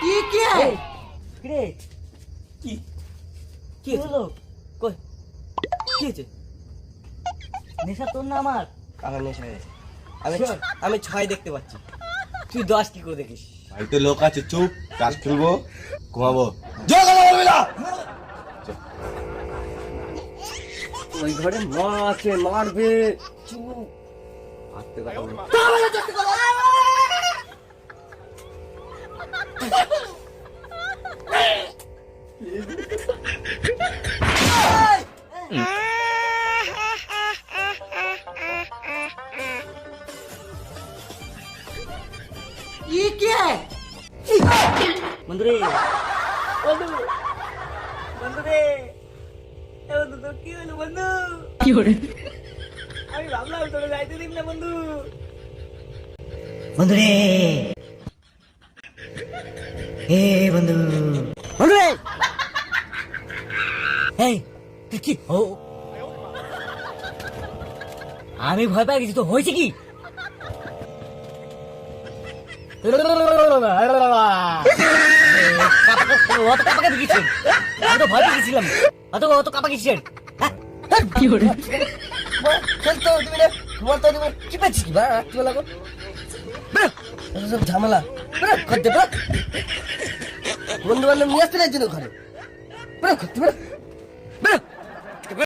কি কে? কিরে কি? কি হলো? কই? কি হয়েছে? নেশা তোর না আমার? আমার নেশা হয়েছে আমি আমি ছয় দেখতে পাচ্ছি। তুই দশ কি করে দেখিস? বাড়িতে লোক আছে চুপ কাজ খুলবো ঘুমাবো। ওই ঘরে মা আছে মারবে। চুপ। আস্তে কথা বলো কি কে বন্ধু রে বন্ধু বন্ধু রে এ বন্ধু তোর কি হলো বন্ধু কি হলো আমি ভয় পাই গেছি তো হয়েছে কি? অত কাপাকে আমি ভয় পেয়ে গেছিলাম অত অত কাপা গেছিলেন ঝামেলা বন্ধু বান্ধব নিয়ে আসতে না ঘরে